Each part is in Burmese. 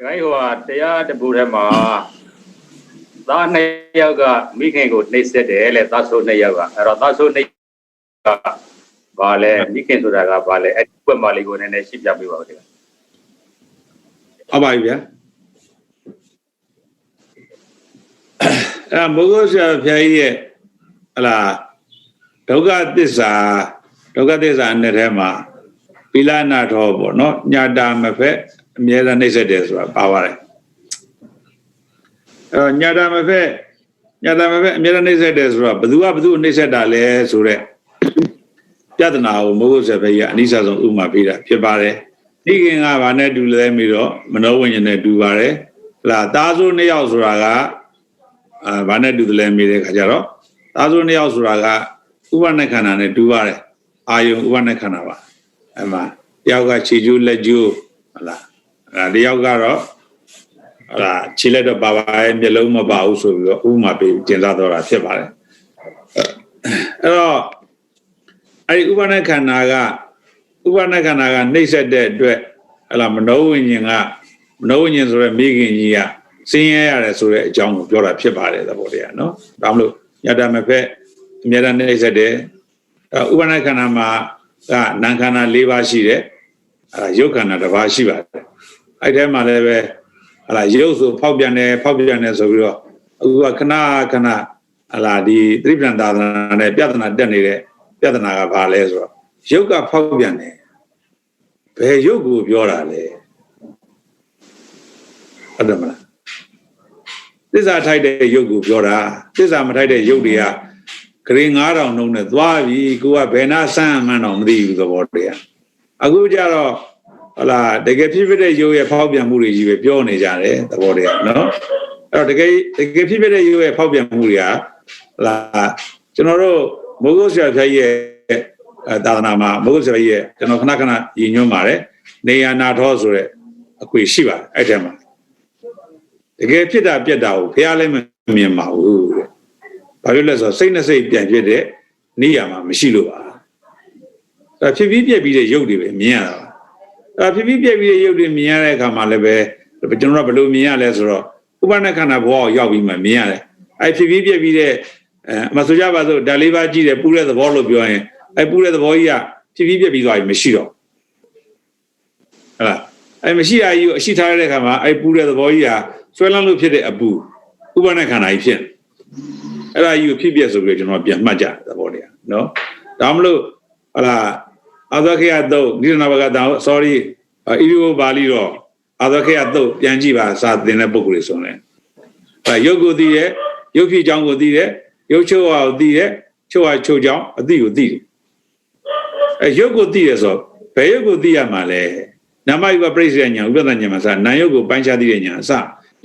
ခိုင်းဟိုဟာတရားတပူထဲမှာသားနှစ်ယောက်ကမိခင်ကိုနှိပ်စက်တယ်လေသားဆိုးနှစ်ယောက်ကအဲ့တော့သားဆိုးနှစ်ကဘာလဲမိခင်ဆိုတာကဘာလဲအဲ့ဒီပွက်မလေးကိုနည်းနည်းရှင်းပြပေးပါဦးဒီကဟုတ်ပါပြီဗျာအဲ့မိုးကိုဆရာဖျားကြီးရဲ့ဟလာဒုက္ခသစ္စာဒုက္ခသစ္စာနဲ့ထဲမှာပိလနာထောပေါ့နော်ညာတာမဖက် အမြဲတမ်းနှိမ့်ဆက်တယ်ဆိုတာပါပါတယ်အဲ့တော့ညာတာမဖက်ညာတာမဖက်အမြဲတမ်းနှိမ့်ဆက်တယ်ဆိုတာဘယ်သူကဘယ်သူကိုနှိမ့်ဆက်တာလဲဆိုတော့ပြဿနာကိုမိုးကိုဆရာဖျားကြီးကအနိစ္စဆုံးဥမာပေးတာဖြစ်ပါတယ်ဒီခင်ကဗာနဲ့တူလဲပြီးတော့မနောဝိညာဉ်နဲ့တူပါတယ်ဟလာသားစိုးနှစ်ယောက်ဆိုတာကအာဗာနဲ့တူလဲမိတဲ့ခါကျတော့သားစိုးနှစ်ယောက်ဆိုတာကဥပနဲ့ခန္ဓာနဲ့တူပါတယ်အာယုံဥပနဲ့ခန္ဓာပါအဲ့မှာတယောက်ကခြေကျိုးလက်ကျိုးဟလာ အဲ့တယောက်ကတော့ဟလာခြေလက်တော့ပါပါရဲ့မျက်လုံးမပါဘူးဆိုပြီးတော့ဥပမာပေးကျင်စားတော့တာဖြစ်ပါတယ်အဲ့တော့အဲ့ဒီဥပနဲ့ခန္ဓာကဥပနခန္ဓာကနှိမ့်ဆက်တဲ့အတွက်ဟလာမနောဝိညာဉ်ကမနောဝိညာဉ်ဆိုရဲမိခင်ကြီးကဆင်းရဲရတယ်ဆိုတဲ့အကြောင်းကိုပြောတာဖြစ်ပါတယ်သဘောတရားနော်ဒါမလို့ညတမဖက်အမြဲတမ်းနှိမ့်ဆက်တယ်အဲဥပနခန္ဓာမှာကနာခန္ဓာ၄ပါးရှိတယ်အဲရုပ်ခန္ဓာတစ်ပါးရှိပါတယ် အဲ့ထဲမှာလည်းပဲဟလာရုပ်ဆိုဖောက်ပြန်တယ်ဖောက်ပြန်တယ်ဆိုပြီးတော့အခုကခဏခဏဟလာဒီသတိပ္ပံသာသနာနဲ့ပြဿနာတက်နေတဲ့ပြဿနာကဘာလဲဆိုတော့ရုပ်ကဖောက်ပြန်တယ်ဘယ်ရုပ်ကိုပြောတာလဲဟုတ်တယ်မလားသစ္စာထိုက်တဲ့ရုပ်ကိုပြောတာသစ္စာမထိုက်တဲ့ရုပ်တွေကဂရေ9000နှုံးနဲ့သွားပြီကိုကဘယ်နာဆန်းမှန်းတော့မသိဘူးသဘောတရားအခုကျတော့ ဟလာတကယ်ဖြစ်ဖြစ်တဲ့ရုပ်ရဲ့ဖောက်ပြန်မှုတွေကြီးပဲပြောနေကြတယ်သဘောတရားနော်အဲ့တော့တကယ်တကယ်ဖြစ်ဖြစ်တဲ့ရုပ်ရဲ့ဖောက်ပြန်မှုတွေကဟလာကျွန်တော်တို့မိုးကုတ်ဆရာဖျားကြီးရဲ့အဲသာသနာမှာမိုးကုတ်ဆရာကြီးရဲ့ကျွန်တော်ခဏခဏရည်ညွှန်းပါတယ်နေရနာထောဆိုတဲ့အခွေရှိပါတယ်အဲ့ထဲမှာတကယ်ဖြစ်တာပြက်တာကိုဖះလည်းမမြင်ပါဘူးတဲ့ဘာလို့လဲဆိုတော့စိတ်နဲ့စိတ်ပြန်ဖြစ်တဲ့နေရမှာမရှိလို့ပါအဲဖြစ်ပြီးပြက်ပြီးတဲ့ရုပ်တွေပဲမြင်ရတာပါ အဲဖြစ်ပြီးပြက်ပြီးတဲ့ရုပ်တွေမြင်ရတဲ့အခါမှာလည်းပဲကျွန်တော်ကဘယ်လိုမြင်ရလဲဆိုတော့ဥပနခန္ဓာဘဝကိုရောက်ပြီးမှမြင်ရတယ်အဲဖြစ်ပြီးပြက်ပြီးတဲ့အဲမဆိုကြပါစို့ဓာလေးပါးကြည့်တယ်ပူတဲ့သဘောလို့ပြောရင်အဲပူတဲ့သဘောကြီးကဖြစ်ပြီးပြက်ပြီးသွားပြီမရှိတော့ဟဲ့လားအဲမရှိတာကြီးကိုအရှိထားရတဲ့အခါမှာအဲပူတဲ့သဘောကြီးကဆွဲလန်းလို့ဖြစ်တဲ့အပူဥပနခန္ဓာကြီးဖြစ်အဲ့ဒါကြီးကိုဖြစ်ပြက်ဆိုပြီးကျွန်တော်ပြန်မှတ်ကြသဘောတရားနော်ဒါမလို့ဟလာ အာသခေယတုတ်နိရဏဘဂတာ sorry ဣရိယဘာလီတော့အာသခေယတုတ်ပြန်ကြည့်ပါစာသင်တဲ့ပုဂ္ဂိုလ်တွေဆိုရင်အဲရုပ်ကိုသိတယ်ရုပ်ဖြစ်ကြောင်းကိုသိတယ်ရုပ်ချုပ်အောင်သိတယ်ချုပ်အောင်ချုပ်ကြောင်းအသိကိုသိတယ်အဲရုပ်ကိုသိရဆိုဘယ်ရုပ်ကိုသိရမှာလဲနာမယုပပြိစ္ဆေညာဥပဒညာမှာစနာယုတ်ကိုပိုင်းခြားသိတဲ့ညာအစ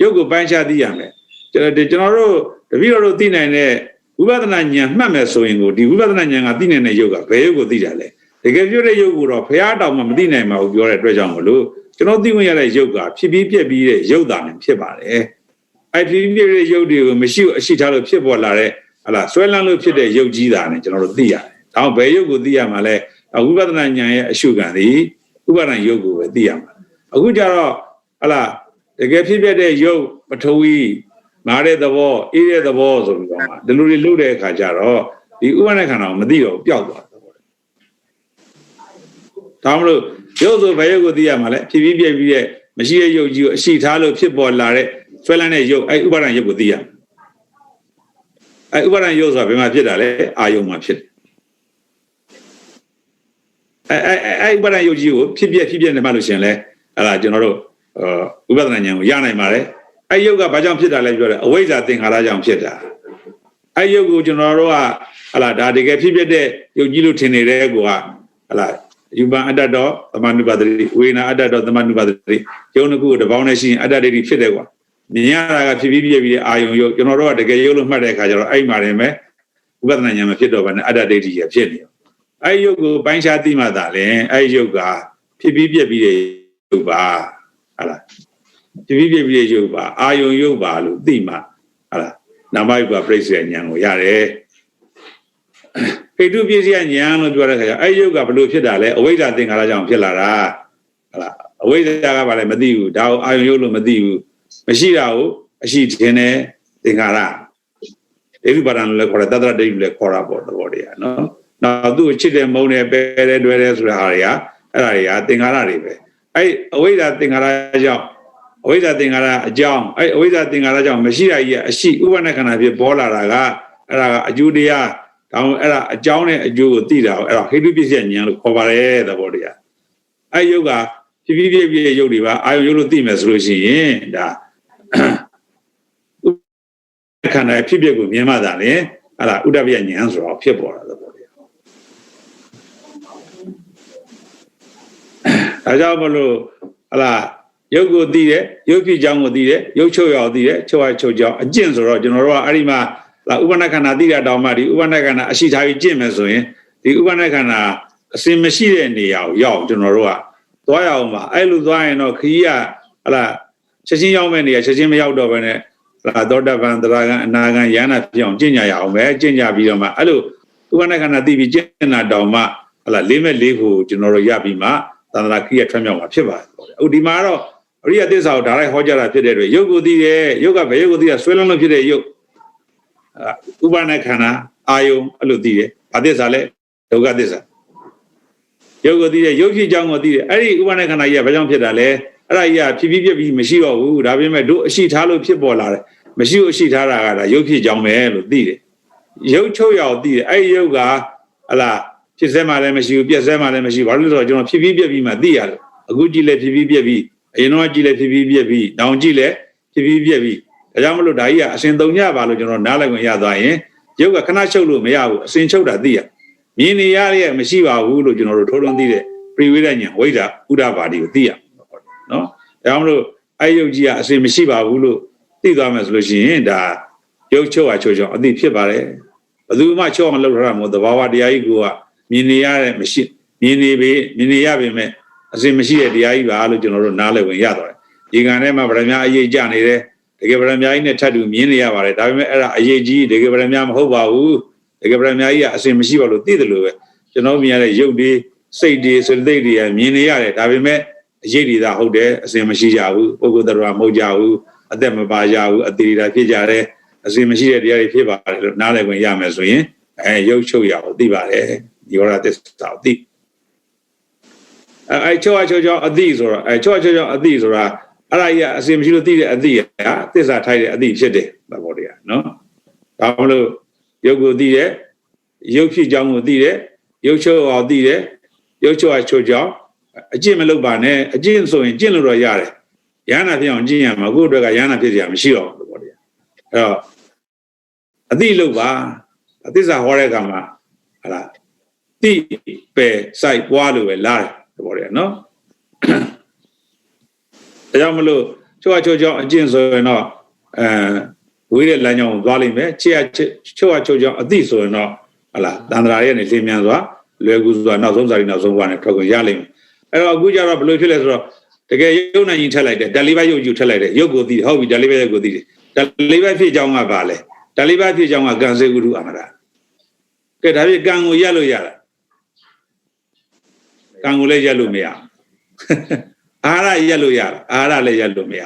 ရုပ်ကိုပိုင်းခြားသိရမယ်ကျွန်တော်ကျွန်တော်တို့တပည့်တော်တို့သိနိုင်တဲ့ဝိပဿနာဉာဏ်မှတ်မယ်ဆိုရင်ကိုဒီဝိပဿနာဉာဏ်ကသိနိုင်တဲ့ယုတ်ကဘယ်ယုတ်ကိုသိကြလဲ တကယ်ပြောတဲ့ယုတ်ကိုတော့ဘုရားတောင်မှမသိနိုင်ပါဘူးပြောတဲ့အတွက်ကြောင့်မလို့ကျွန်တော်သိဝင်ရတဲ့ယုတ်ကဖြစ်ပြီးပြက်ပြီးတဲ့ယုတ်တာနဲ့ဖြစ်ပါတယ်အဲ့ဖြစ်ပြီးပြက်တဲ့ယုတ်တွေကိုမရှိအရှိထားလို့ဖြစ်ပေါ်လာတဲ့ဟလာဆွဲလန်းလို့ဖြစ်တဲ့ယုတ်ကြီးတာနဲ့ကျွန်တော်တို့သိရတယ်။ဒါဘယ်ယုတ်ကိုသိရမှာလဲဝိပဿနာဉာဏ်ရဲ့အရှုခံသည်ဥပါဒံယုတ်ကိုပဲသိရမှာ။အခုကျတော့ဟလာတကယ်ဖြစ်ပြတဲ့ယုတ်ပထဝီမားတဲ့သဘောအေးတဲ့သဘောဆိုပြီးတော့မှဒီလိုတွေလုပ်တဲ့အခါကျတော့ဒီဥပါဒခန္ဓာကိုမသိတော့ပျောက်သွား တယ်ပေါ့။ဒါမလို့ရုပ်ဆိုဘယ်ရုပ်ကိုသိရမှာလဲဖြစ်ပြီးပြည့်ပြီးတဲ့မရှိတဲ့ရုပ်ကြီးကိုအရှိထားလို့ဖြစ်ပေါ်လာတဲ့ဆွဲလန်းတဲ့ရုပ်အဲဥပါဒံရုပ်ကိုသိရမှာအဲဥပါဒံရုပ်ဆိုတာဘယ်မှာဖြစ်တာလဲအာယုံမှာဖြစ်တယ်အဲအဲအဲဥပါဒံရုပ်ကြီးကိုဖြစ်ပြဖြစ်ပြနေမှလို့ရှင်လဲအဲ့ဒါကျွန်တော်တို့ဥပဒနာဉာဏ်ကိုရနိုင်ပါတယ်အဲယုတ်ကဘာကြောင့်ဖြစ်တာလဲပြောတယ်အဝိဇ္ဇာသင်္ခါရကြောင့်ဖြစ်တာအဲယုတ်ကိုကျွန်တော်တို့ကဟလာဒါတကယ်ဖြစ်ဖြစ်တဲ့ယုတ်ကြီးလို့ထင်နေတဲ့ကိုကဟလာ ယူပန်အတ္တတော်သမဏုပါဒတိဝေနာအတ္တတော်သမဏုပါဒတိယုံတစ်ခုကိုတပေါင်းနဲ့ရှိရင်အတ္တဒိဋ္ဌိဖြစ်တယ်ကွာမြင်ရတာကဖြစ်ပြီးပြည့်ပြီးအာယုံယုတ်ကျွန်တော်တို့ကတကယ်ယုတ်လို့မှတ်တဲ့အခါကျတော့အဲ့မှာရင်ပဲဥပဒနာဉာဏ်မဖြစ်တော့ဘဲနဲ့အတ္တဒိဋ္ဌိရဖြစ်နေရောအဲ့ယုတ်ကိုပိုင်းခြားသိမှသာလေအဲ့ယုတ်ကဖြစ်ပြီးပြည့်ပြီးတဲ့ယုတ်ပါဟလာတပိပိပိရုပ်ပါအာယုံရုပ်ပါလို့သိမှဟာလားနာမယုပပြိစ္ဆေဉာဏ်ကိုရတယ် ဟိတုပြည့်စည်ဉာဏ်လို့ပြောတဲ့ခါကျအဲ့ယုတ်ကဘလို့ဖြစ်တာလဲအဝိဇ္ဇာသင်္ခါရကြောင့်ဖြစ်လာတာဟာလားအဝိဇ္ဇာကဘာလဲမသိဘူးဒါကိုအာယုံရုပ်လို့မသိဘူးမရှိတာကိုအရှိထင်တယ်သင်္ခါရဒိဋ္ဌိပါဒံလို့လည်းခေါ်တယ်တတ္တရဒိဋ္ဌိလည်းခေါ်တာပေါ့သဘောတရားနော်နောက်သူ့ကိုချစ်တယ်မုန်းတယ်ပယ်တယ်တွေ့တယ်ဆိုတာဟာတွေကအဲ့ဒါတွေကသင်္ခါရတွေပဲအဲ့အဝိဇ္ဇာသင်္ခါရကြောင့်အဝိဇ္ဇာသင်္ခါရအကြောင်းအဲ့အဝိဇ္ဇာသင်္ခါရကြောင့်မရှိတာကြီးကအရှိဥပနခန္ဓာဖြစ်ပေါ်လာတာကအဲ့ဒါကအကျိုးတရား ဒါမှအဲ့ဒါအကြောင်းနဲ့အကျိုးကိုသိတာအဲ့ဒါဟိတုပစ္စယဉာဏ်လို့ခေါ်ပါတယ်သဘောတရားအဲ့ယုတ်ကဖြစ်ဖြစ်ဖြစ်ဖြစ်ယုတ်တွေပါအာယုံယုတ်လို့သိမယ်ဆိုလို့ရှိရင်ဒါခန္ဓာဖြစ်ဖြစ်ကိုမြင်မှသာလေအဲ့ဒါဥဒ္ဒဗျဉာဏ်ဆိုတော့ဖြစ်ပေါ်တာသဘောတရားဒါကြောင့်မလို့ဟလာရုပ်ကိုသိတယ်ရုပ်ဖြစ်ကြောင်းကိုသိတယ်ရုပ်ချုပ်ရောက်သိတယ်ချုပ်ရချုပ်ကြောင်းအကျင့်ဆိုတော့ကျွန်တော်တို့ကအဲ့ဒီမှာလာ ဥပနခန္ဓာသိတာတောင်မှဒီဥပနခန္ဓာအရှိထားပြီးကျင့်မယ်ဆိုရင်ဒီဥပနခန္ဓာအစင်မရှိတဲ့နေရာကိုရောက်ကျွန်တော်တို့ကသွားရအောင်ပါအဲ့လိုသွားရင်တော့ခကြီးကဟလာချက်ချင်းရောက်မဲ့နေရာချက်ချင်းမရောက်တော့ဘဲနဲ့လာသောတပန်သရဂံအနာဂံယန္နာဖြစ်အောင်ကျင့်ကြရအောင်ပဲကျင့်ကြပြီးတော့မှအဲ့လိုဥပနခန္ဓာသိပြီးကျင့်တာတောင်မှဟလာလေးမဲ့လေးဖို့ကျွန်တော်တို့ရပြီးမှသန္တရာခကြီးကထွက်မြောက်မှာဖြစ်ပါတယ်အခုဒီမှာတော့အရိယသစ္စာကိုဒါလိုက်ဟောကြားတာဖြစ်တဲ့အတွက်ယုတ်ကိုသိတယ်ယုတ်ကဘယ်ယုတ်ကိုသိတာဆွဲလုံးလို့ဖြစ်တဲ့ယုတ် ဥပါဒခန္ဓာအာယုံအဲ့လိုသိတယ်ဘာသစ္စာလဲဒုက္ခသစ္စာရုပ်ကိုသိတယ်ရုပ်ဖြစ်ကြောင်းကိုသိတယ်အဲ့ဒီဥပါဒခန္ဓာကြီးကဘာကြောင့်ဖြစ်တာလဲအဲ့ဒါကြီးကဖြစ်ပြီးပြက်ပြီးမရှိတော့ဘူးဒါပေမဲ့တို့အရှိထားလို့ဖြစ်ပေါ်လာတယ်မရှိလို့အရှိထားတာကဒါရုပ်ဖြစ်ကြောင်းပဲလို့သိတယ်ရုပ်ချုပ်ရအောင်သိတယ်အဲ့ဒီရုပ်ကဟလာဖြစ်စဲမှလည်းမရှိဘူးပြက်စဲမှလည်းမရှိဘူးဘာလို့လဲဆိုတော့ကျွန်တော်ဖြစ်ပြီးပြက်ပြီးမှသိရတယ်အခုကြည့်လဲဖြစ်ပြီးပြက်ပြီးအရင်တော့ကြည့်လဲဖြစ်ပြီးပြက်ပြီးနောက်ကြည့်လဲဖြစ်ပြီးပြက်ပြီး ဒါကြောင့်မလို့ဒါကြီးကအစင်သုံးညပါလို့ကျွန်တော်နားလိုက်ဝင်ရသွားရင်ရုပ်ကခဏချုပ်လို့မရဘူးအစင်ချုပ်တာသိရမြင်နေရရဲ့မရှိပါဘူးလို့ကျွန်တော်တို့ထိုးထွန်းသိတဲ့ပြိဝိဒညာဝိဒဥဒ္ဒပါတိကိုသိရနော်ဒါကြောင့်မလို့အဲ့ရုပ်ကြီးကအစင်မရှိပါဘူးလို့သိသွားမယ်ဆိုလို့ရှိရင်ဒါရုပ်ချုပ်ဟာချုပ်ချောင်းအသိဖြစ်ပါတယ်ဘယ်သူမှချုပ်အောင်လုပ်ထားတာမဟုတ်သဘာဝတရားကြီးကမြင်နေရတဲ့မရှိမြင်နေပြီမြင်နေရပေမဲ့အစင်မရှိတဲ့တရားကြီးပါလို့ကျွန်တော်တို့နားလည်ဝင်ရတော့တယ်ဒီကံထဲမှာဗရမ ्या အရေးကြနေတယ် တကယ်ဗရမကြီးနဲ့ထပ်တူမြင်နေရပါတယ်ဒါပေမဲ့အဲ့ဒါအရေးကြီးတကယ်ဗရမကြီးမဟုတ်ပါဘူးတကယ်ဗရမကြီးကအစင်မရှိပါလို့သိတယ်လို့ပဲကျွန်တော်မြင်ရတဲ့ရုပ်တွေစိတ်တွေစိတ်တွေကမြင်နေရတယ်ဒါပေမဲ့အရေးတွေသာဟုတ်တယ်အစင်မရှိကြဘူးပုဂ္ဂိုလ်တရားမဟုတ်ကြဘူးအသက်မပါကြဘူးအသေးတာဖြစ်ကြတယ်အစင်မရှိတဲ့တရားတွေဖြစ်ပါတယ်လို့နားလည်ခွင့်ရမယ်ဆိုရင်အဲရုပ်ချုပ်ရအောင်သိပါတယ်ယောရသစ္စာကိုသိအဲချောချောချောအသိဆိုတော့အဲချောချောချောအသိဆိုတာ အဲ့ဒါကြီးကအစင်မရှိလို့သိတဲ့အတိကသစ္စာထိုက်တဲ့အတိဖြစ်တယ်သဘောတရားနော်ဒါမလို့ရုပ်ကိုသိတယ်ရုပ်ဖြစ်ကြောင်းကိုသိတယ်ရုပ်ချုပ်အောင်သိတယ်ရုပ်ချုပ်အောင်ချုပ်ကြောင်းအကျင့်မလုပ်ပါနဲ့အကျင့်ဆိုရင်ကျင့်လို့တော့ရတယ်ရဟနာဖြစ်အောင်ကျင့်ရမှာကိုယ့်အတွက်ကရဟနာဖြစ်ကြမရှိတော့ဘူးသဘောတရားအဲ့တော့အတိလုပ်ပါအသစ္စာဟောတဲ့အခါမှာဟာလားတိပဲစိုက်ပွားလို့ပဲလားတယ်သဘောတည်းနော် ဒါကြောင့်မလို့ချိုးချိုးကြောင့်အကျင့်ဆိုရင်တော့အဲဝေးတဲ့လမ်းကြောင်းကိုသွားလိမ့်မယ်ချစ်ရချိုးချိုးကြောင့်အသိဆိုရင်တော့ဟလာတန္တရာရဲ့နေလင်းမြန်စွာလွယ်ကူစွာနောက်ဆုံးစာရီနောက်ဆုံးဘဝနဲ့ထွက်ခွင့်ရလိမ့်မယ်အဲ့တော့အခုကျတော့ဘယ်လိုဖြစ်လဲဆိုတော့တကယ်ရုပ်နိုင်ရင်ထက်လိုက်တယ်ဒါလေးပါရုပ်ယူထက်လိုက်တယ်ရုပ်ကိုသိတယ်ဟုတ်ပြီဒါလေးပါရုပ်ကိုသိတယ်ဒါလေးပါဖြစ်ကြောင်းကပါလဲဒါလေးပါဖြစ်ကြောင်းကကံစေကုထုအမရာကဲဒါဖြစ်ကံကိုရက်လို့ရတာကံကိုလည်းရက်လို့မရ အာဟာရရက်လို့ရတာအာဟာရလည်းရက်လို့မရ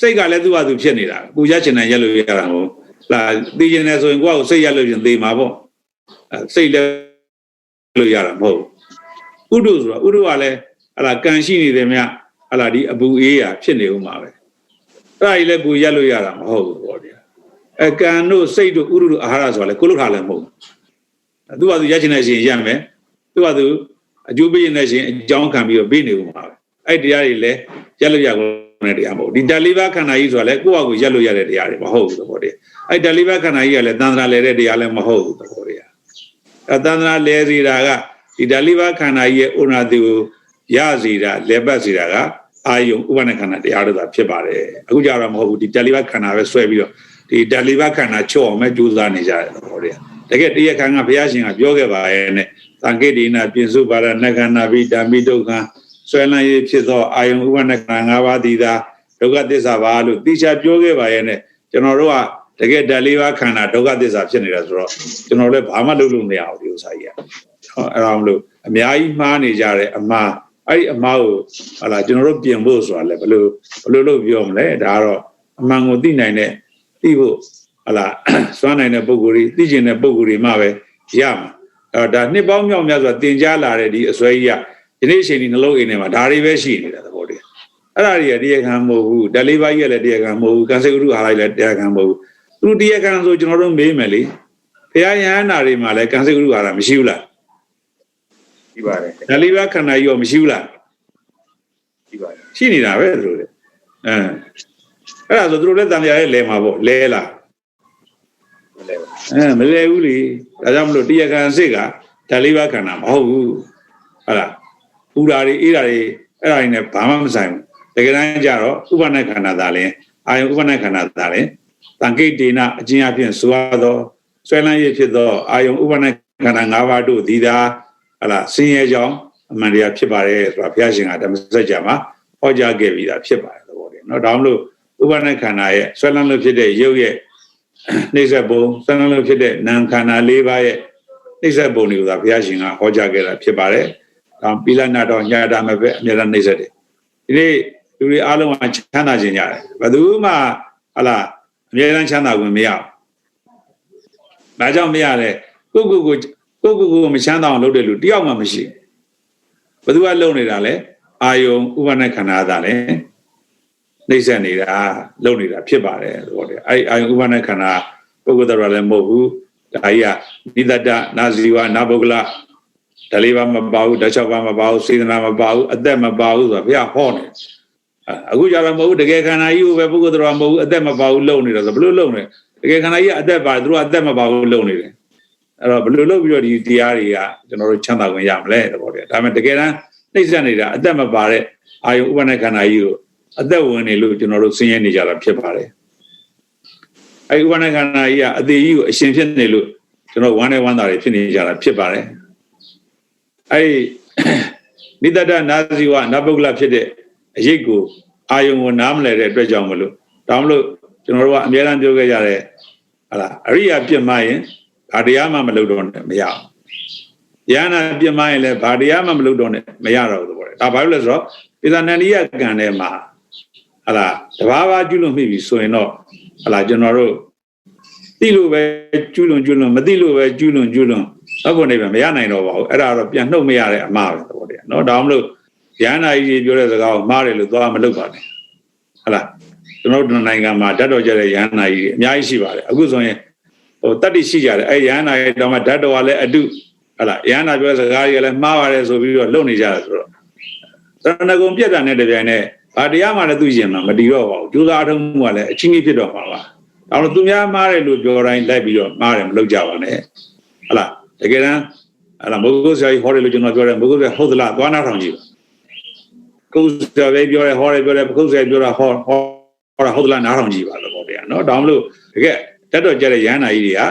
စိတ်ကလည်းသူ့ဟာသူဖြစ်နေတာကိုရက်ချင်တယ်ရက်လို့ရတာမဟုတ်လာသိကျင်တယ်ဆိုရင်ကိုယ့်ကိုစိတ်ရက်လို့ရင်သိမှာပေါ့စိတ်လည်းလို့ရတာမဟုတ်ဥဒုဆိုတာဥဒုကလည်းဟလာကံရှိနေတယ်မြဟလာဒီအပူအေးရဖြစ်နေဦးမှာပဲအဲ့ဒါကြီးလည်းကိုရက်လို့ရတာမဟုတ်ဘူးပေါ့ဗျာအကံတို့စိတ်တို့ဥဒုတို့အာဟာရဆိုတာလည်းကိုလုခါလည်းမဟုတ်ဘူးသူ့ဟာသူရက်ချင်တဲ့ရှင်ရက်မယ်သူ့ဟာသူ အကျိုးပေးနေရှင်အကြောင်းခံပြီးတော့ပေးနေဦးမှာပဲအဲ့တရားတွေလည်းရက်လို့ရကုန်တဲ့တရားမဟုတ်ဒီတလီဘာခန္ဓာကြီးဆိုတာလည်းကိုယ့်ဟာကိုရက်လို့ရတဲ့တရားတွေမဟုတ်ဘူးသဘောတရားအဲ့တလီဘာခန္ဓာကြီးကလည်းတန်ត្រာလဲတဲ့တရားလည်းမဟုတ်ဘူးသဘောတရားအဲ့တန်ត្រာလဲစီတာကဒီတလီဘာခန္ဓာကြီးရဲ့ဥနာတိကိုရစီတာလဲပတ်စီတာကအာယုံဥပနခန္ဓာတရားတို့သာဖြစ်ပါတယ်အခုကြတော့မဟုတ်ဘူးဒီတလီဘာခန္ဓာပဲဆွဲပြီးတော့ဒီတလီဘာခန္ဓာချော့အောင်ပဲကြိုးစားနေကြတယ်သဘောတရားတကယ်တရားခံကဘုရားရှင်ကပြောခဲ့ပါရဲ့နဲ့ သံဃိတိနာပြင်စုပါရဏခန္ဓာဘိဓမ္မိဒုက္ခဆွဲလန်းရေးဖြစ်သောအာယုံဥပနခန္ဓာ၅ပါးသည်သာဒုက္ခသစ္စာပါလို့တိကျပြောခဲ့ပါရဲ့နဲ့ကျွန်တော်တို့ကတကယ်ဓာတ်လေးပါးခန္ဓာဒုက္ခသစ္စာဖြစ်နေတာဆိုတော့ကျွန်တော်လည်းဘာမှလုပ်လို့မရဘူးဒီဥစ္စာကြီးကဟောအဲ့ဒါမလို့အများကြီးမှားနေကြတယ်အမှားအဲ့ဒီအမှားကိုဟာလာကျွန်တော်တို့ပြင်ဖို့ဆိုတာလဲဘယ်လိုဘယ်လိုလုပ်ပြောမလဲဒါကတော့အမှန်ကိုသိနိုင်တဲ့သိဖို့ဟာလာစွမ်းနိုင်တဲ့ပုံကိုယ်ကြီးသိကျင်တဲ့ပုံကိုယ်ကြီးမှပဲရမှာ အဲ့တော့ဒါနှစ်ပေါင်းမြောက်များစွာတင်ကြားလာတဲ့ဒီအစွဲကြီးကဒီနေ့အချိန်ဒီနှလုံးအိမ်ထဲမှာဒါတွေပဲရှိနေတာသဘောတည်းအဲ့ဒါတွေကတရားခံမဟုတ်ဘူးဓလေးပါးကြီးလည်းတရားခံမဟုတ်ဘူးကံစေကရုဟာလိုက်လည်းတရားခံမဟုတ်ဘူးသူတို့တရားခံဆိုကျွန်တော်တို့မေးမယ်လေဘုရားယဟန္တာတွေမှာလည်းကံစေကရုဟာတာမရှိဘူးလားရှိပါတယ်ဓလေးပါးခန္ဓာကြီးရောမရှိဘူးလားရှိပါတယ်ရှိနေတာပဲသူတို့လေအဲအဲ့ဒါဆိုသူတို့လည်းတန်မြာရဲ့လဲမှာပေါ့လဲလားမလဲပါ အဲမလဲဘူးလေဒါကြောင့်မလို့တရားခံစိတ်ကဓလေးပါးခန္ဓာမဟုတ်ဘူးဟုတ်လားပူဓာတွေအေးဓာတွေအဲ့ဒါတွေနဲ့ဘာမှမဆိုင်ဘူးတကယ်တမ်းကျတော့ဥပနခန္ဓာသာလဲအာယုဥပနခန္ဓာသာလဲတန်ကိတေနအကျဉ်းအဖြစ်ဆိုရသောဆွဲလန်းရဖြစ်သောအာယုဥပနခန္ဓာ၅ပါးတို့သည်သာဟလာဆင်းရဲကြောင်းအမှန်တရားဖြစ်ပါတယ်ဆိုတာဘုရားရှင်ကဓမ္မစကြာမှာဟောကြားခဲ့ပြီးသားဖြစ်ပါတယ်သဘောတည်းเนาะဒါမှမလို့ဥပနခန္ဓာရဲ့ဆွဲလန်းလို့ဖြစ်တဲ့ရုပ်ရဲ့ နှိစ္စဘုံဆွဲလန်းလို့ဖြစ်တဲ့နာမ်ခန္ဓာ၄ပါးရဲ့နှိစ္စဘုံတွေကိုသာဘုရားရှင်ကဟောကြားခဲ့တာဖြစ်ပါတယ်ဒါပိလနာတော်ညာတာမပဲအမြဲတမ်းနှိစ္စတယ်ဒီနေ့လူတွေအားလုံးကချမ်းသာခြင်းကြတယ်ဘယ်သူမှဟလာအမြဲတမ်းချမ်းသာခွင့်မရဘူး။ဒါကြောင့်မရလဲကိုကိုကိုကိုကိုကိုမချမ်းသာအောင်လုပ်တဲ့လူတယောက်မှမရှိဘူး။ဘယ်သူကလုပ်နေတာလဲအာယုံဥပနခန္ဓာသာလဲ နှိမ့်ဆက်နေတာလုပ်နေတာဖြစ်ပါတယ်သဘောတည်းအဲ့အာယုံဥပနခန္ဓာပုဂ္ဂိုလ်တော်လည်းမဟုတ်ဘူး။ဒါကြီးကနိတတနာဇီဝနာပုဂ္ဂလဒါလေးပါမပါဘူးဓာတ်၆ပါးမပါဘူးစေတနာမပါဘူးအသက်မပါဘူးဆိုတာဘုရားဟောနေတယ်အခုကြတော့မဟုတ်တကယ်ခန္ဓာကြီးကိုပဲပုဂ္ဂိုလ်တော်မဟုတ်ဘူးအသက်မပါဘူးလုံနေတယ်ဆိုဘယ်လိုလုံနေတကယ်ခန္ဓာကြီးကအသက်ပါသူတို့အသက်မပါဘူးလုံနေတယ်အဲ့တော့ဘယ်လိုလုပ်ပြီးတော့ဒီတရားတွေကကျွန်တော်တို့ချမ်းသာခွင့်ရမလဲတဘောတည်းဒါပေမဲ့တကယ်တမ်းနှိမ့်ဆက်နေတာအသက်မပါတဲ့အာယုဥပနခန္ဓာကြီးကို အသက်ဝင်နေလို့ကျွန်တော်တို့ဆင်းရဲနေကြတာဖြစ်ပါတယ်အဲ့ဥပနခန္ဓာကြီးကအသေးကြီးကိုအရှင်ဖြစ်နေလို့ကျွန်တော်ဝမ်းနဲ့ဝမ်းသာတွေဖြစ်နေကြတာဖြစ်ပါတယ်အဲ့နိတတနာဇီဝနပုဂ္ဂလဖြစ်တဲ့အရေးကိုအာယုံကိုနားမလဲတဲ့အတွက်ကြောင့်မလို့ဒါမှမလို့ကျွန်တော်တို့ကအများအားပြောခဲ့ကြတဲ့ဟာလားအရိယာပြစ်မှားရင်ဘာတရားမှမလုပ်တော့နဲ့မရဘူး။ယန္နာပြစ်မှားရင်လည်းဘာတရားမှမလုပ်တော့နဲ့မရတော့ဘူးပေါ့။ဒါဘာလို့လဲဆိုတော့ပိဿနန္ဒီယကံထဲမှာ ဟာလားတဘာဘာကျွလွန်မိပြီဆိုရင်တော့ဟာလားကျွန်တော်တို့သိလို့ပဲကျွလွန်ကျွလွန်မသိလို့ပဲကျွလွန်ကျွလွန်အဖို့နေပဲမရနိုင်တော့ပါဘူး။အဲ့ဒါတော့ပြန်နှုတ်မရတဲ့အမှားပဲပေါ့တဲ့နော်။ဒါမှမလို့ရဟန္တာကြီးပြောတဲ့စကားကိုမှားတယ်လို့သွားမလုပ်ပါနဲ့ဟုတ်လားကျွန်တော်တို့နိုင်ငံမှာဓာတ်တော်ကြတဲ့ရဟန္တာကြီးအများကြီးရှိပါတယ်အခုဆိုရင်ဟိုတတ္တိရှိကြတယ်အဲရဟန္တာကြီးတော့မှဓာတ်တော်ကလည်းအတုဟုတ်လားရဟန္တာပြောတဲ့စကားကြီးကလည်းမှားပါတယ်ဆိုပြီးတော့လုပ်နေကြတယ်ဆိုတော့သရဏဂုံပြက်တာနဲ့တပြိုင်နက် ဘာတရားမှလည်းသူရှင်မှာမတည်တော့ပါဘူးကျိုးစားအထုံးမှုကလည်းအချင်းကြီးဖြစ်တော့မှာပါဒါတော့သူများမှားတယ်လို့ပြောတိုင်းလိုက်ပြီးတော့မှားတယ်မလုပ်ကြပါနဲ့ဟုတ်လားတကယ်တမ်းအဲ့ဒါမိုးကုတ်ဆရာကြီးဟောတယ်လို့ကျွန်တော်ပြောတယ်မိုးကုတ်ဆရာဟုတ်သလားသွားနာထောင်ကြည့်ပါကုတ်ဆရာပဲပြောတယ်ဟောတယ်ပြောတယ်ပုတ်ဆရာပြောတာဟောဟောဟောတာဟုတ်သလားနားထောင်ကြည့်ပါလို့ပေါ့ဗျာနော်ဒါမှမလို့တကယ်တက်တော်ကြတဲ့ရဟန္တာကြီးတွေက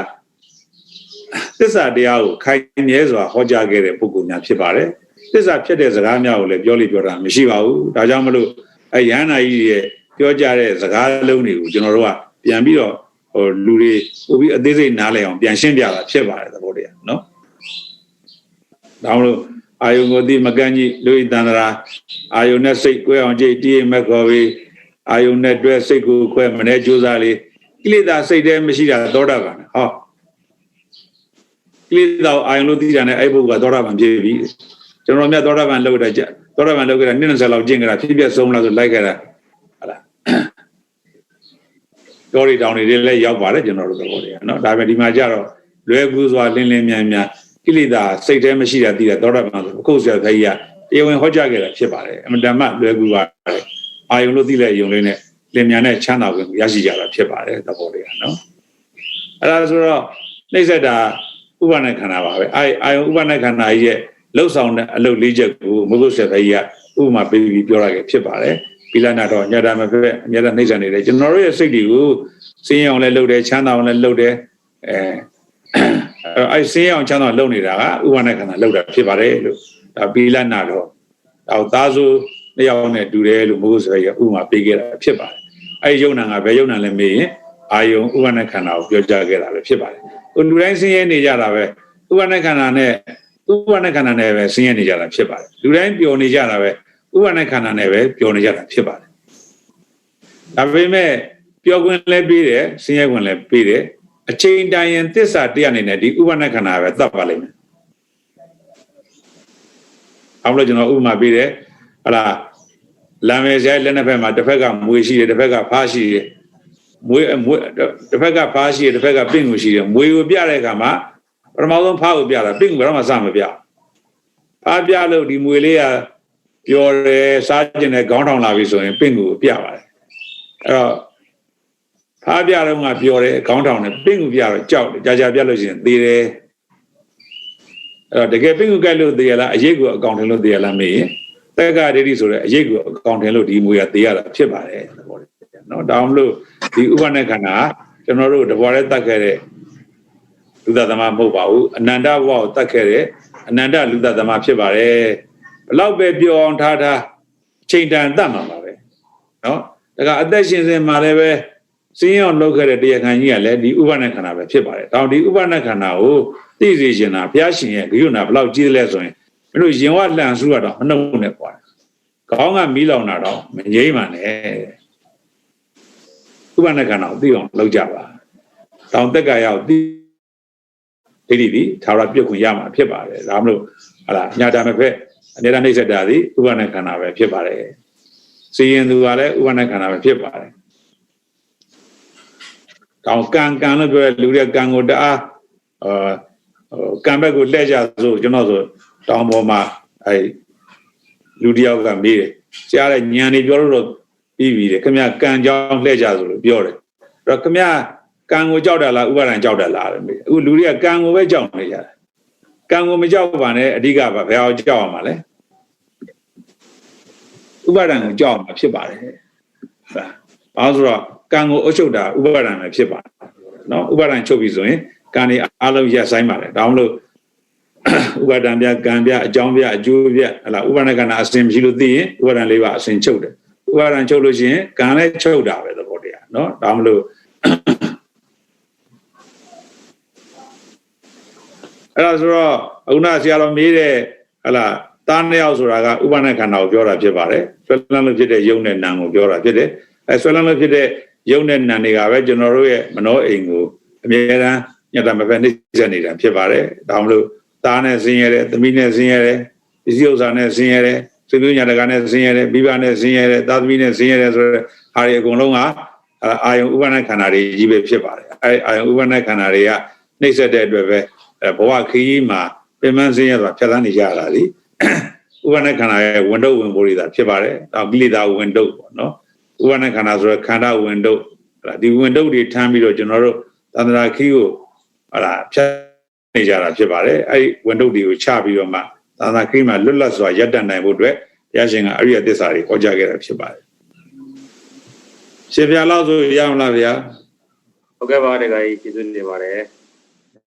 သစ္စာတရားကိုခိုင်မြဲစွာဟောကြားခဲ့တဲ့ပုဂ္ဂိုလ်များဖြစ်ပါတယ်သစ္စာဖြစ်တဲ့စကားများကိုလည်းပြောလိပြောတာမရှိပါဘူးဒါကြောင့်မလို့ အဲရဟန္တာကြီးရဲ့ပြောကြတဲ့စကားလုံးတွေကိုကျွန်တော်တို့ကပြန်ပြီးတော့ဟိုလူတွေပို့ပြီးအသေးစိတ်နားလည်အောင်ပြန်ရှင်းပြတာဖြစ်ပါတယ်သဘောတရားနော်ဒါမှမလို့အာယုံကိုသိမကန့်ကြီးလူဤတန္တရာအာယုံနဲ့စိတ်ကွဲအောင်ကြည့်တည်မဲ့ခေါ်ပြီးအာယုံနဲ့တွဲစိတ်ကိုခွဲမနေကြိုးစားလေးကိလေသာစိတ်ထဲမရှိတာသောတာပန်ဟောကိလေသာအာယုံလို့သိတာနဲ့အဲ့ဘုကသောတာပန်ဖြစ်ပြီကျွန်တော်မြတ်သောတာပန်လောက်တာကြ သောတာပန်လောက်ကြတာနှစ်20လောက်ကျင့်ကြတာဖြစ်ပြဆုံးလားဆိုလိုက်ကြတာဟာလားတော်ရီတောင်တွေလည်းရောက်ပါတယ်ကျွန်တော်တို့သဘောတွေကနော်ဒါပေမဲ့ဒီမှာကြတော့လွယ်ကူစွာလင်းလင်းမြန်မြန်ကိလေသာစိတ်ထဲမရှိတာသိတာသောတာပန်ဆိုအခုဆရာခကြီးကတရားဝင်ဟောကြားခဲ့တာဖြစ်ပါတယ်အမတန်မှလွယ်ကူပါတယ်အာယုံလို့သိတဲ့ယုံလေးနဲ့လင်မြန်နဲ့ချမ်းသာခွင့်ရရှိကြတာဖြစ်ပါတယ်သဘောတွေကနော်အဲ့ဒါဆိုတော့နှိမ့်ဆက်တာဥပနာခန္ဓာပါပဲအာအာယုံဥပနာခန္ဓာကြီးရဲ့ လှုပ်ဆောင်တဲ့အလုပ်လေးချက်ကိုမဟုတ်ဆရာခကြီးကဥပမာပေးပြီးပြောရခဲ့ဖြစ်ပါတယ်ပီလနာတော့ညတာမပဲအများနဲ့နှိမ့်ဆက်နေတယ်ကျွန်တော်တို့ရဲ့စိတ်တွေကိုစင်းအောင်လည်းလုပ်တယ်ချမ်းသာအောင်လည်းလုပ်တယ်အဲအဲစင်းအောင်ချမ်းသာလုပ်နေတာကဥပနာခန္ဓာလုပ်တာဖြစ်ပါတယ်လို့ဒါပီလနာတော့တော့သားစုနှစ်ယောက်နဲ့တူတယ်လို့မဟုတ်ဆိုရဥပမာပေးခဲ့တာဖြစ်ပါတယ်အဲယုံနာကဘယ်ယုံနာလဲမေးရင်အာယုံဥပနာခန္ဓာကိုပြောကြားခဲ့တာပဲဖြစ်ပါတယ်ကိုလူတိုင်းစင်းရဲနေကြတာပဲဥပနာခန္ဓာနဲ့ ဥပါဒณะခန္ဓာနဲ့ပဲဆင်းရဲနေကြတာဖြစ်ပါတယ်လူတိုင်းပျော်နေကြတာပဲဥပါဒณะခန္ဓာနဲ့ပဲပျော်နေကြတာဖြစ်ပါတယ်ဒါပေမဲ့ပျော်ခွင့်လည်းပြီးတယ်ဆင်းရဲခွင့်လည်းပြီးတယ်အချိန်တိုင်ရင်သစ္စာတရားအနေနဲ့ဒီဥပါဒณะခန္ဓာပဲသတ်ပါလိမ့်မယ်အောင်လို့ကျွန်တော်ဥပမာပေးတယ်ဟလာလမ်းမယ်ဆိုင်လက်နှစ်ဖက်မှာတစ်ဖက်ကမွေရှိတယ်တစ်ဖက်ကဖားရှိတယ်မွေမွေတစ်ဖက်ကဖားရှိတယ်တစ်ဖက်ကပင့်ကိုရှိတယ်မွေကိုပြတဲ့အခါမှာ ပထမဆုံးဖားကိုပြတာပင့်ကိုတော့မှစမပြဖားပြလို့ဒီမွေလေးကပျော်တယ်စားကျင်တဲ့ခေါင်းထောင်လာပြီဆိုရင်ပင့်ကိုပြပါတယ်အဲ့တော့ဖားပြတော့ကပျော်တယ်ခေါင်းထောင်တယ်ပင့်ကိုပြတော့ကြောက်တယ်ကြာကြာပြလို့ရှိရင်သေတယ်အဲ့တော့တကယ်ပင့်ကိုကြိုက်လို့သေရလားအရေးကိုအကောင်ထင်လို့သေရလားမေးရင်တက္ကဒိဋ္ဌိဆိုတဲ့အရေးကိုအကောင်ထင်လို့ဒီမွေကသေရတာဖြစ်ပါတယ်သဘောလေးနော်ဒါမှမဟုတ်ဒီဥပနခန္ဓာကျွန်တော်တို့တဘောရဲတတ်ခဲ့တဲ့ လူသားသမားမဟုတ်ပါဘူးအနန္တဘဝကိုတတ်ခဲ့တဲ့အနန္တလူသားသမားဖြစ်ပါတယ်ဘလောက်ပဲပြောအောင်ထားထားချိန်တန်တတ်မှာပါပဲနော်ဒါကအသက်ရှင်စင်မှာလည်းပဲစင်းအောင်လုပ်ခဲ့တဲ့တရားခံကြီးကလည်းဒီဥပနခန္ဓာပဲဖြစ်ပါတယ်ဒါဒီဥပနခန္ဓာကိုသိစေချင်တာဘုရားရှင်ရဲ့ဂရုဏာဘလောက်ကြီးလဲဆိုရင်မင်းတို့ရင်ဝလှန်စုရတော့မနှုတ်နဲ့ကွာခေါင်းကမီးလောင်တာတော့မငြိမ့်ပါနဲ့ဥပနခန္ဓာကိုသိအောင်လုပ်ကြပါတောင်တက်ကရောက်သိ ဒိဋ္ဌိဒီသာရပြုတ်ခွင့်ရမှာဖြစ်ပါတယ်ဒါမှမဟုတ်ဟလာညာတာမဖက်အနေနဲ့နှိမ့်ဆက်တာဒီဥပနခန္ဓာပဲဖြစ်ပါတယ်စီရင်သူကလည်းဥပနခန္ဓာပဲဖြစ်ပါတယ်တောင်ကံကံလို့ပြောတဲ့လူတွေကံကိုတအားအာကံဘက်ကိုလှည့်ကြဆိုကျွန်တော်ဆိုတောင်ပေါ်မှာအဲလူတယောက်ကမေးတယ်ကြားတဲ့ညံနေပြောလို့တော့ပြီးပြီတယ်ခမကံကြောင်းလှည့်ကြဆိုလို့ပြောတယ်အဲ့တော့ခမ ကံကိုကြောက်တယ်လားဥပါဒံကြောက်တယ်လားလို့မေးအခုလူတွေကကံကိုပဲကြောက်နေကြတယ်ကံကိုမကြောက်ပါနဲ့အဓိကဘာဘယ်အောင်ကြောက်အောင်ပါလဲဥပါဒံကိုကြောက်အောင်ဖြစ်ပါတယ်ဟာဘာလို့ဆိုတော့ကံကိုအုပ်ချုပ်တာဥပါဒံပဲဖြစ်ပါတယ်နော်ဥပါဒံချုပ်ပြီဆိုရင်ကံတွေအလုံးရက်ဆိုင်ပါတယ်ဒါမှမဟုတ်ဥပါဒံပြကံပြအကြောင်းပြအကျိုးပြဟလာဥပါဒကနာအစဉ်မရှိလို့သိရင်ဥပါဒံလေးပါအစဉ်ချုပ်တယ်ဥပါဒံချုပ်လို့ရှိရင်ကံလည်းချုပ်တာပဲသဘောတရားနော်ဒါမှမလို့ အဲ့ဒါဆိုတော့အခုနဆရာတော်မေးတဲ့ဟလာတားနှစ်ယောက်ဆိုတာကဥပါဒခန္ဓာကိုပြောတာဖြစ်ပါတယ်ဆွဲလန်းလို့ဖြစ်တဲ့ယုံနဲ့နာကိုပြောတာဖြစ်တယ်အဲဆွဲလန်းလို့ဖြစ်တဲ့ယုံနဲ့နာတွေကပဲကျွန်တော်တို့ရဲ့မနောအိမ်ကိုအမြဲတမ်းညတာမပဲနှိမ့်ဆက်နေတာဖြစ်ပါတယ်ဒါမှမလို့သားနဲ့ဆင်းရဲတယ်သမီးနဲ့ဆင်းရဲတယ်ပစ္စည်းဥစ္စာနဲ့ဆင်းရဲတယ်ဆွေမျိုးညာတကာနဲ့ဆင်းရဲတယ်မိဘနဲ့ဆင်းရဲတယ်သားသမီးနဲ့ဆင်းရဲတယ်ဆိုတော့အားရအကုန်လုံးကအာယုံဥပ္ပန္နခန္ဓာတွေကြီးပဲဖြစ်ပါတယ်အဲအာယုံဥပ္ပန္နခန္ဓာတွေကနှိမ့်ဆက်တဲ့အတွက်ပဲ ဘဝခရီးမှာပြင်ပန်းဆင်းရဲတာဖြတ်သန်းနေကြတာဒီဥပ္ပန္နခန္ဓာရဲ့ဝန်တုပ်ဝင်ပိုးတွေသာဖြစ်ပါတယ်တော့ကိလေသာဝင်တုပ်ပေါ့နော်ဥပ္ပန္နခန္ဓာဆိုတော့ခန္ဓာဝင်တုပ်ဒီဝင်တုပ်တွေထမ်းပြီးတော့ကျွန်တော်တို့သန္တရာခီးကိုဟလာဖြတ်နေကြတာဖြစ်ပါတယ်အဲ့ဒီဝန်တုပ်တွေကိုချပြီးတော့မှသာသနာခရီးမှာလွတ်လပ်စွာရပ်တန့်နိုင်ဖို့အတွက်ဘုရားရှင်ကအရိယသစ္စာတွေဟောကြားခဲ့တာဖြစ်ပါတယ်ရှင်ဘုရားလောက်ဆိုရအောင်လားဗျာဟုတ်ကဲ့ပါတခါကြီးကျေးဇူးတင်ပါတယ်